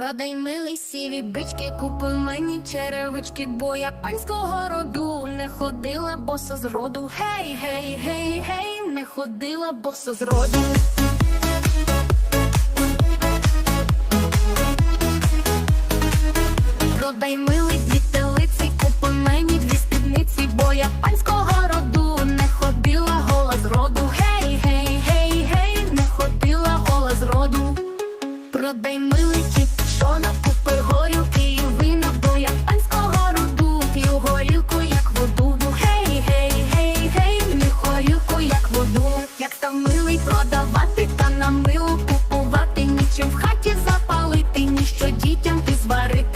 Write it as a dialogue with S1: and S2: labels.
S1: Продай милий сіві бички, купи мені черевички, бо я панського роду не ходила, боса з роду. Гей, гей, гей, гей, не ходила, боса з роду. Продай милий дві телиці, купи мені дві спідниці, бо я панського роду не ходила, гола з роду. Гей, гей, гей, гей, не ходила, гола з роду. Продай милий продавати та на милу купувати, нічим в хаті запалити, ніщо дітям ти зварити.